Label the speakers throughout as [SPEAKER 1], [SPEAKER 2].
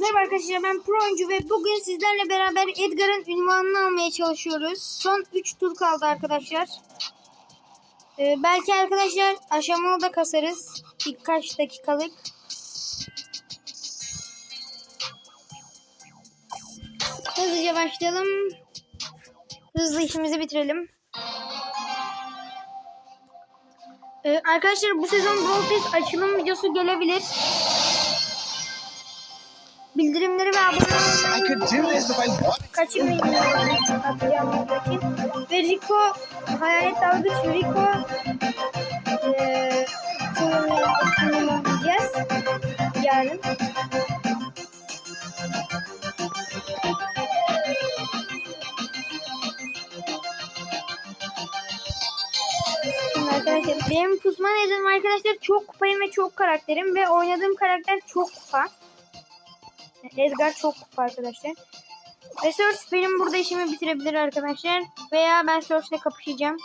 [SPEAKER 1] Merhaba arkadaşlar ben Pro oyuncu ve bugün sizlerle beraber Edgar'ın ünvanını almaya çalışıyoruz. Son 3 tur kaldı arkadaşlar. Ee, belki arkadaşlar aşamalı da kasarız. Birkaç dakikalık. Hızlıca başlayalım. Hızlı işimizi bitirelim. Ee, arkadaşlar bu sezon Brawl Pass açılım videosu gelebilir. Bildirimleri ve abone
[SPEAKER 2] wanted.
[SPEAKER 1] kaçırmayın. Atacağım buradaki. Ve Rico hayalet dalgıç Rico eee oynayacağız yarın. Arkadaşlar benim pusma nedenim arkadaşlar çok kupayım ve çok karakterim ve oynadığım karakter çok kupa. Edgar çok kupa arkadaşlar. Ve Search benim burada işimi bitirebilir arkadaşlar. Veya ben Search'le kapışacağım.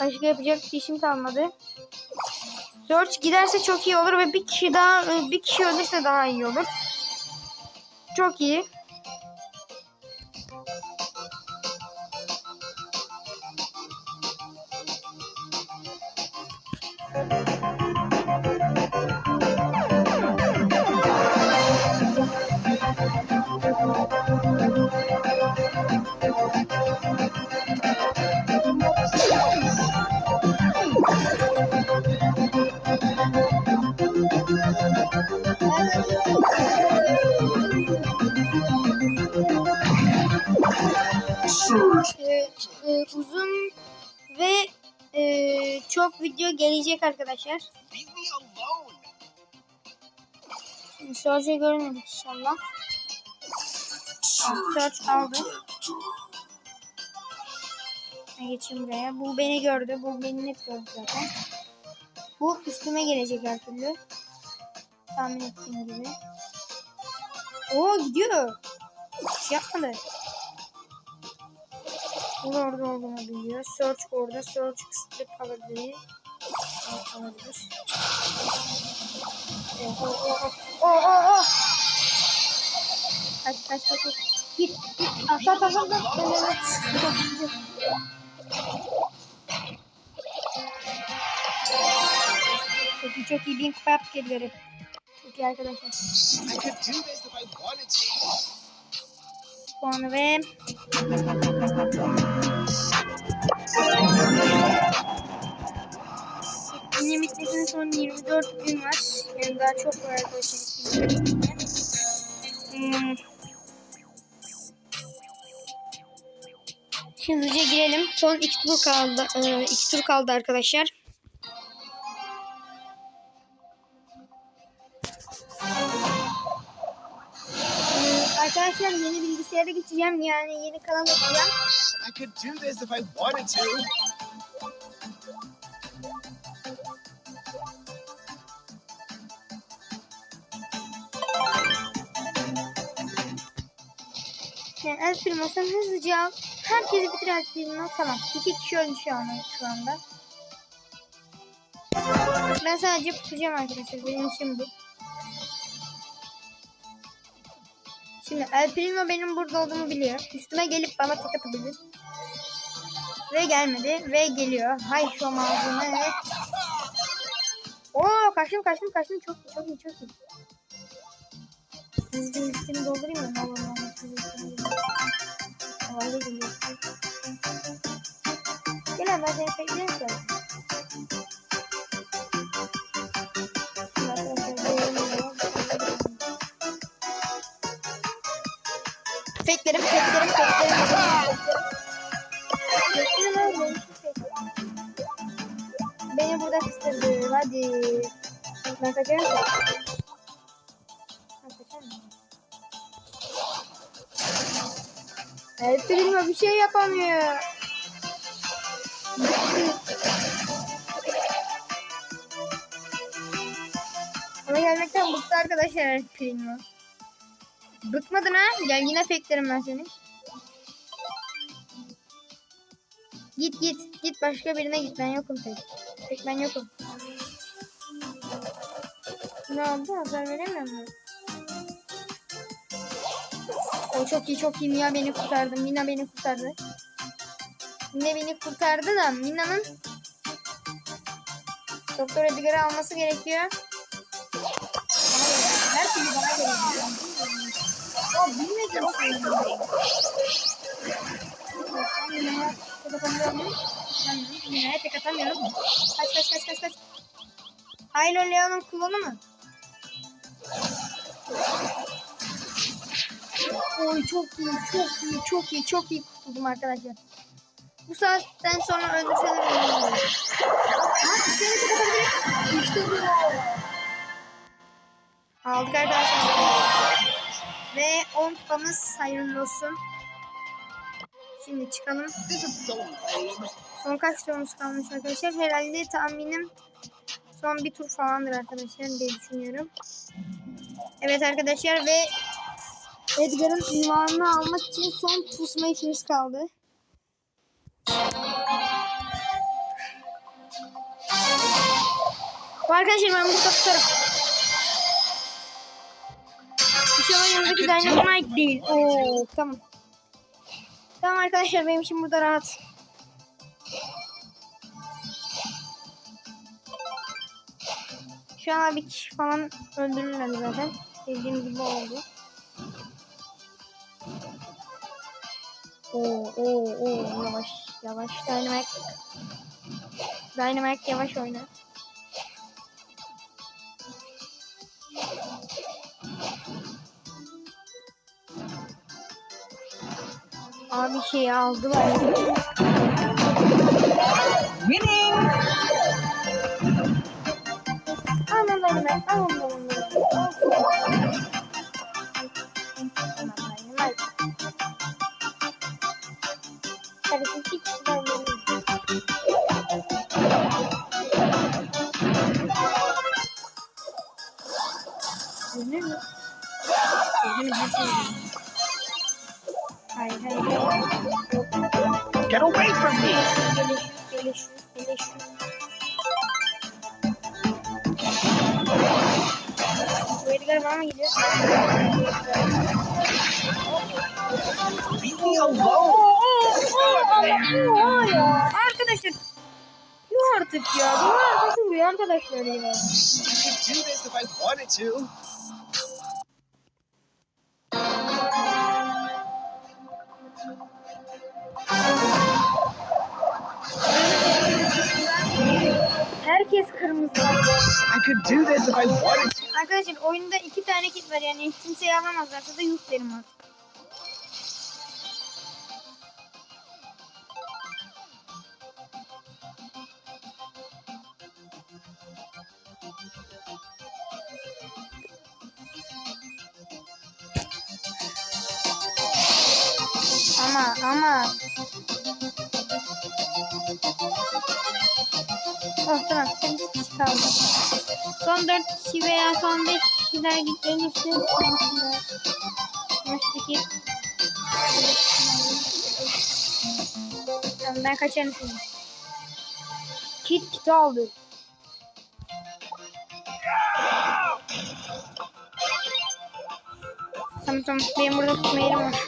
[SPEAKER 1] Başka yapacak bir işim kalmadı. Search giderse çok iyi olur ve bir kişi daha bir kişi ölürse daha iyi olur. Çok iyi. Ee, e, uzun ve e, çok video gelecek arkadaşlar. Şimdi Search'e görmedik inşallah. Search aldı. Ben geçeyim buraya. Bu beni gördü. Bu beni net gördü zaten. Bu üstüme gelecek her türlü. Tahmin ettiğim gibi. Oo gidiyor. Şey yapmadı. Bu da orada olduğunu biliyor. Search orada. Search kısıtlı alabilir. Alabilir. Oh, oh, oh, oh, oh, oh. Kaç kaç kaç. Git git. At at at at. at. Evet, evet. Gidiyor, gidiyor. Çok iyi çok iyi. Bin kupa yaptık Edgar'ı. Çok iyi arkadaşlar. Puanı ve Yine bitmesine son 24 gün var. Yani daha çok var arkadaşlar. Son iki tur kaldı. Ee, iki tur kaldı arkadaşlar. Ee, arkadaşlar yeni bilgisayara geçeceğim. Yani yeni kanal açacağım.
[SPEAKER 2] I could do this if I wanted to.
[SPEAKER 1] Yani el firmasını hızlıca. Herkesi bitir firma. Tamam. İki kişi ölmüş şu, an, şu anda. Ben sadece pusacağım arkadaşlar. Benim işim bu. Şimdi El Primo benim burada olduğumu biliyor. Üstüme gelip bana tek atabilir. Ve gelmedi. Ve geliyor. Hay şu malzeme. Oo kaçtım kaçtım kaçtım. Çok iyi çok iyi çok iyi. Hızlı üstünü doldurayım mı? Ne olur ne olmaz. Havalı geliyor. Gel hemen ben seni beklerim ki. Şimdi arkadaşlar beğeniyorum. Feklerim, feklerim, feklerim. Feklerim feklerim. Beni burada kıstırdı. Hadi. Ben kaçarım El Primo bir şey yapamıyor. Ama gelmekten bıktı arkadaşlar El Primo. Bıkmadın ha? Gel yine feklerim ben seni. Git git. Git başka birine git. Ben yokum tek. Tek ben yokum. Ne oldu? Hasar veremiyor mu? O çok iyi çok iyi. Mia beni kurtardı. Mina beni kurtardı. Mina beni kurtardı da Mina'nın Doktor Edgar'ı alması gerekiyor. Her türlü bana geliyor. O bilmedim Mina'ya tek atamıyorum. Kaç kaç kaç kaç kaç. Haylo Leon'un klonu mu? Oy çok iyi, çok iyi, çok iyi, çok iyi kurtuldum arkadaşlar. Bu saatten sonra ölürüm. Ha, seni kapatabilirim. İşte bu. Aldık arkadaşlar. Ve 10 kupamız hayırlı olsun. Şimdi çıkalım. Son kaç turumuz kalmış arkadaşlar? Herhalde tahminim son bir tur falandır arkadaşlar diye düşünüyorum. Evet arkadaşlar ve Edgar'ın ünvanını almak için son pusma işimiz kaldı. Arkadaşlar ben burada tutarım. İnşallah yanındaki Dynamite değil. Oo tamam. Tamam arkadaşlar benim için burada rahat. Şu an bir kişi falan öldürürler zaten. Dediğim gibi oldu. Oo oo oo yavaş yavaş Dynamite. Dynamite yavaş oyna. Abi şeyi aldılar.
[SPEAKER 3] Winning!
[SPEAKER 1] Aman Dynamite, aman Dynamite. Hayır, hayır, hayır.
[SPEAKER 2] Get away from me!
[SPEAKER 1] Beleş, beleş. Bu Edgar bana gidiyor?
[SPEAKER 2] Leave me alone!
[SPEAKER 1] Arkadaşlar. Yuh artık ya. Bunlar arkası vuruyor arkadaşlar ya. Herkes kırmızı.
[SPEAKER 2] I could do this if I wanted to.
[SPEAKER 1] Arkadaşlar oyunda iki tane kit var yani kimseyi alamazlarsa da yuh derim artık. Ama ama. Sen kişi kaldı. Son 4 kişi veya son 5 kişiler gelirse sonrasında maçtaki Tamam ben kaçarım şimdi. Kit kiti aldı. Tamam tamam benim burada tutma yerim var.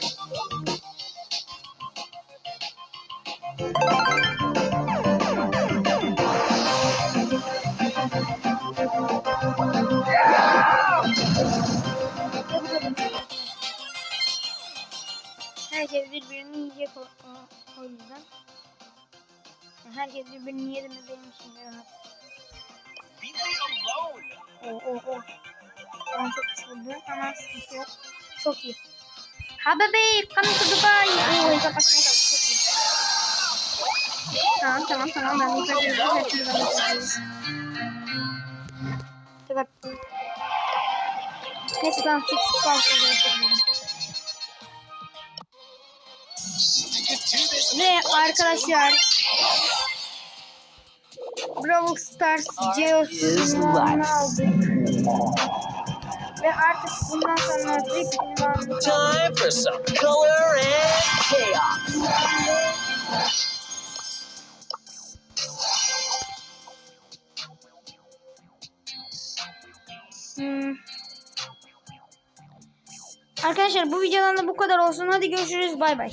[SPEAKER 1] Herkes birbirini yiyecek o, o, o yüzden. Ya Herkes birbirini yedi mi benim için de rahat. O o o. Ben çok sıkıldım ama sıkıntı yok. Çok iyi. Ha bebeğim, come to Dubai. Oo, kapatmaya kalk. Çok iyi. Tamam tamam tamam ben. Her türlü ben kaçırdım. Evet. Neyse tamam fix kalsın.
[SPEAKER 2] I could
[SPEAKER 1] Ve arkadaşlar Brawl Stars Geos'un ünvanını aldık. Ve artık bundan sonra tek
[SPEAKER 3] Time for some color and chaos.
[SPEAKER 1] Hmm. Arkadaşlar bu videodan da bu kadar olsun. Hadi görüşürüz. Bay bay.